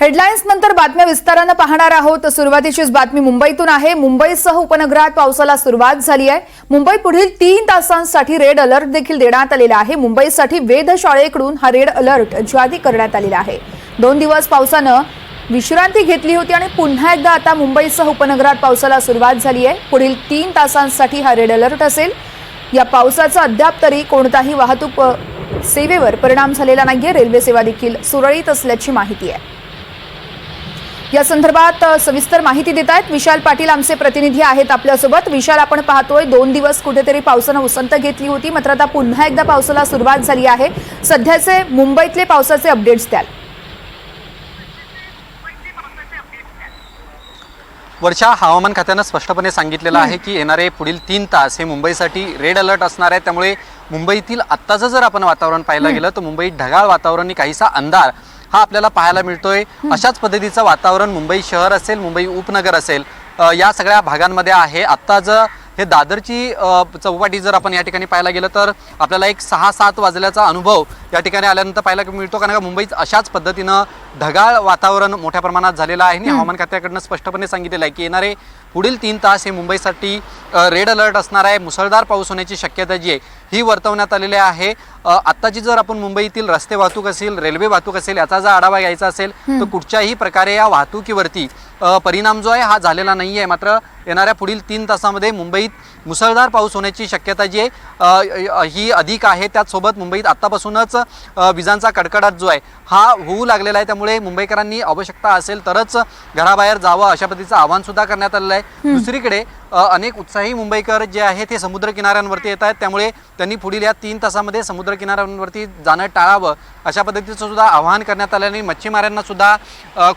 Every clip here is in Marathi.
हेडलाईन्स नंतर बातम्या विस्तारानं पाहणार आहोत. सुरुवातीचीच बातमी मुंबईतून आहे. मुंबईसह उपनगरात पावसाला सुरुवात झाली आहे. मुंबई पुढील तीन तासांसाठी रेड अलर्ट देखील देण्यात आलेला आहे. मुंबईसाठी वेधशाळेकडून हा रेड अलर्ट जारी करण्यात आलेला आहे. दोन दिवस पावसानं विश्रांती घेतली होती आणि पुन्हा एकदा आता मुंबईसह उपनगरात पावसाला सुरुवात झाली आहे. पुढील तीन तासांसाठी हा रेड अलर्ट असेल. या पावसाचा अद्याप तरी कोणताही वाहतूक सेवेवर परिणाम झालेला नाहीये. रेल्वे सेवा देखील सुरळीत असल्याची माहिती आहे. या संदर्भात सविस्तर माहिती देत आहेत विशाल पाटील आमचे प्रतिनिधी आहेत आपल्यासोबत. विशाल आपण पाहतोय दोन दिवस कुठेतरी पावसानं उसंत घेतली होती मात्र आता पुन्हा एकदा पावसाला सुरुवात झाली आहे. सध्याचे मुंबईतले पावसाचे अपडेट्स द्याल. वर्षा हवामान खात्यानं स्पष्टपणे सांगितलेलं आहे की येणारे पुढील तीन तास हे मुंबईसाठी रेड अलर्ट असणार आहे. त्यामुळे मुंबईतील आत्ताचं जर आपण वातावरण पाहायला गेलं तर मुंबईत ढगाळ वातावरण काहीसा अंधार. हा आपल्याला पाहायला मिळतोय. अशाच पद्धतीचं वातावरण मुंबई शहर असेल मुंबई उपनगर असेल या सगळ्या भागांमध्ये आहे. आत्ता जर हे दादरची चौपाटी जर आपण या ठिकाणी पाहायला गेलं तर आपल्याला एक सहा सात वाजल्याचा अनुभव या ठिकाणी आल्यानंतर पाहायला मिळतो. कारण का मुंबईत अशाच पद्धतीनं ढगाळ वातावरण मोठ्या प्रमाणात झालेलं आहे. आणि हवामान खात्याकडनं स्पष्टपणे सांगितलेलं आहे की येणारे पुढील तीन तास हे मुंबईसाठी रेड अलर्ट असणार आहे. मुसळधार पाऊस होण्याची शक्यता जी आहे ही वर्तवण्यात आलेली आहे. आत्ताची जर आपण मुंबईतील रस्ते वाहतूक असेल रेल्वे वाहतूक असेल याचा जर आढावा घ्यायचा असेल तर कुठच्याही प्रकारे या वाहतुकीवरती परिणाम जो आहे हा झालेला नाही आहे. मात्र येणाऱ्या पुढील तीन तासामध्ये मुंबईत मुसळधार पाऊस होण्याची शक्यता जी आहे ही अधिक आहे. त्याचसोबत मुंबईत आत्तापासूनच विजांचा कडकडाट जो आहे हा होऊ लागलेला आहे. त्यामुळे मुंबईकरांनी आवश्यकता असेल तरच घराबाहेर जावं अशा पद्धतीचं आवाहन सुद्धा करण्यात आलेलं आहे. दुसरीकडे अनेक उत्साही मुंबईकर जे आहे ते समुद्र किनाऱ्यांवरती येत आहेत. त्यामुळे त्यांनी पुढील या तीन तासामध्ये समुद्र किनाऱ्यांवरती जाणं टाळावं अशा पद्धतीचं सुद्धा आवाहन करण्यात आलं आणि मच्छीमारांना सुद्धा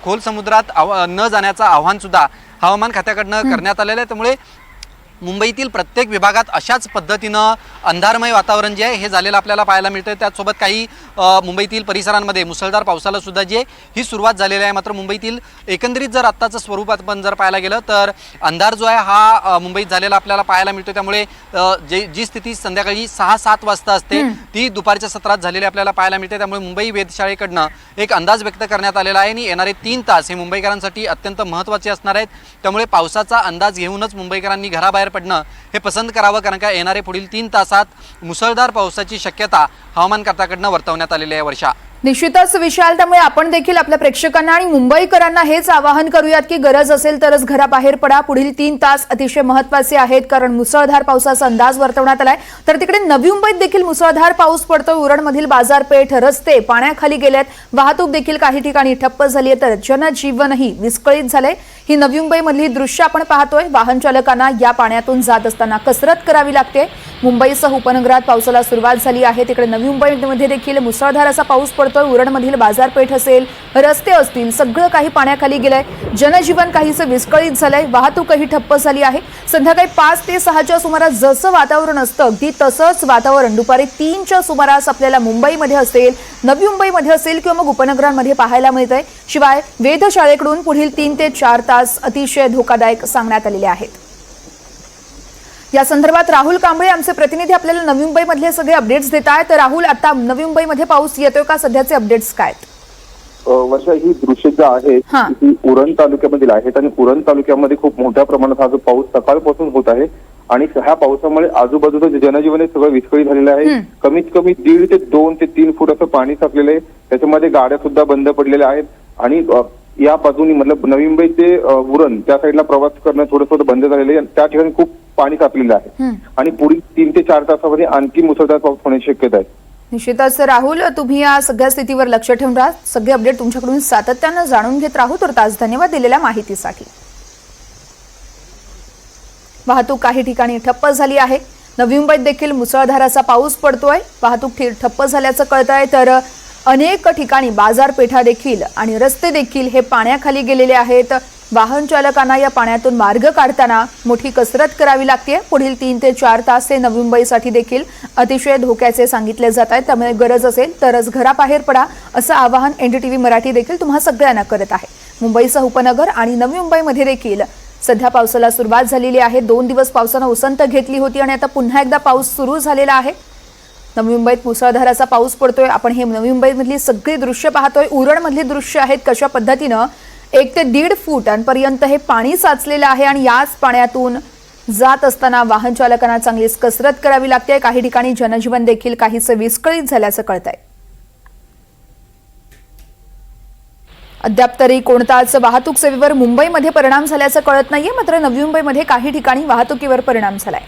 खोल समुद्रात न जाण्याचं आव्हान सुद्धा हवामान खात्याकडनं करण्यात आलेलं आहे. त्यामुळे मुंबईतील प्रत्येक विभागात अशाच पद्धतीनं अंधारमय वातावरण जे आहे हे झालेलं आपल्याला पाहायला मिळतं त्याचसोबत काही मुंबईतील परिसरांमध्ये मुसळधार पावसाला सुद्धा जी ही सुरुवात झालेली आहे मात्र मुंबईतील एकंदरीत जर आत्ताचं स्वरूप आपण जर पाहायला गेलं तर अंधार जो आहे हा मुंबईत झालेला आपल्याला पाहायला मिळतो त्यामुळे जे जी स्थिती संध्याकाळी सहा सात वाजता असते ती दुपारच्या सत्रात झालेली आपल्याला पाहायला मिळते. त्यामुळे मुंबई वेधशाळेकडनं एक अंदाज व्यक्त करण्यात आलेला आहे आणि येणारे तीन तास हे मुंबईकरांसाठी अत्यंत महत्त्वाचे असणार आहेत. त्यामुळे पावसाचा अंदाज घेऊनच मुंबईकरांनी घराबाहेर पडणं हे पसंत करावं कारण का येणारे पुढील तीन तासात मुसळधार पावसाची शक्यता हवामान खात्याकडनं वर्तवण्यात आलेली आहे वर्षा. निश्चितच विशाल त्यामुळे आपण देखील आपल्या प्रेक्षकांना आणि मुंबईकरांना हेच आवाहन करूयात की गरज असेल तरच घराबाहेर पडा. पुढील तीन तास अतिशय महत्त्वाचे आहेत कारण मुसळधार पावसाचा अंदाज वर्तवण्यात आलाय. तर तिकडे नवी मुंबईत देखील मुसळधार पाऊस पडतोय. उरणमधील बाजारपेठ रस्ते पाण्याखाली गेल्यात वाहतूक देखील काही ठिकाणी ठप्प झाली आहे. तर जनजीवनही विस्कळीत झालंय. ही नवी मुंबईमधली दृश्य आपण पाहतोय. वाहन चालकांना या पाण्यातून जात असताना कसरत करावी लागते. मुंबईसह उपनगरात पावसाला सुरुवात झाली आहे. तिकडे नवी मुंबईमध्ये देखील मुसळधार असा पाऊस पडतोय. उरणमधील बाजारपेठ असेल रस्ते असतील सगळं काही पाण्याखाली गेलंय. जनजीवन काहीसं विस्कळीत झालंय. वाहतूकही ठप्प झाली आहे. संध्याकाळी पाच ते सहाच्या सुमारास जसं वातावरण असतं अगदी तसंच वातावरण. दुपारी तीनच्या सुमारास आपल्याला मुंबईमध्ये असेल नवी मुंबईमध्ये असेल किंवा मग उपनगरांमध्ये पाहायला मिळतंय. शिवाय वेधशाळेकडून पुढील तीन ते चार तास अतिशय धोकादायक सांगण्यात आलेले आहेत. या संदर्भात राहुल कांबळे आमचे प्रतिनिधी आपल्याला नवी मुंबईमधले सगळे अपडेट्स देत आहेत. तर राहुल आता नवी मुंबईमध्ये पाऊस येतोय का? सध्याचे अपडेट्स काय वर्षा ही दृश्य जी आहेत हा. ती उरण तालुक्यामधील आहेत आणि उरण तालुक्यामध्ये खूप मोठ्या प्रमाणात हा जो पाऊस सकाळपासून होत आहे आणि ह्या पावसामुळे आजूबाजूचं जे जनजीवन सगळं विस्कळीत झालेलं आहे. कमीत कमी दीड ते दोन ते तीन फूट असं पाणी साचलेलं आहे. त्याच्यामध्ये गाड्या सुद्धा बंद पडलेल्या आहेत आणि या बाजूनी मतलब नवी मुंबई ते उरण त्या साईडला प्रवास करणं थोडं थोडं बंद झालेलं आहे. त्या ठिकाणी खूप पाणी साचलेलं आहे. आणि पुढील तीन ते चार तासामध्ये आणखी मुसळधार पाऊस होण्याची शक्यता आहे. निश्चितच राहुल तुम्ही या सगळ्या स्थितीवर लक्ष ठेवून राहा. सगळे अपडेट तुमच्याकडून सातत्यानं जाणून घेत राहू. तर तास धन्यवाद दिलेल्या माहितीसाठी. वाहतूक काही ठिकाणी ठप्प झाली आहे. नवी मुंबईत देखील मुसळधाराचा पाऊस पडतोय. वाहतूक ठप्प झाल्याचं कळतंय. तर अनेक ठिकाणी बाजारपेठा देखील आणि रस्ते देखील हे पाण्याखाली गेलेले आहेत. वाहन चालकांना या पाण्यातून मार्ग काढताना मोठी कसरत करावी लागते. पुढील तीन ते चार तास हे नवी मुंबईसाठी देखील अतिशय धोक्याचे सांगितले जात आहेत त्यामुळे गरज असेल तरच घराबाहेर पडा असं आवाहन एनडीटीव्ही मराठी देखील तुम्हा सगळ्यांना करत आहे. मुंबईसह उपनगर आणि नवी मुंबईमध्ये देखील सध्या पावसाला सुरुवात झालेली आहे. दोन दिवस पावसानं उसंत घेतली होती आणि आता पुन्हा एकदा पाऊस सुरू झालेला आहे. नवी मुंबईत मुसळधाराचा पाऊस पडतोय. आपण हे नवी मुंबईमधली सगळी दृश्य पाहतोय. उरणमधली दृश्य आहेत कशा पद्धतीनं? एक ते दीड फुटांपर्यंत हे पाणी साचलेलं आहे आणि याच पाण्यातून जात असताना वाहन चालकांना चांगलीच कसरत करावी लागते. काही ठिकाणी जनजीवन देखील काहीसं विस्कळीत झाल्याचं कळत आहे अद्याप तरी कोणताच वाहतूक सेवेवर मुंबईमध्ये परिणाम झाल्याचं कळत नाहीये. मात्र नवी मुंबईमध्ये काही ठिकाणी वाहतुकीवर परिणाम झालाय.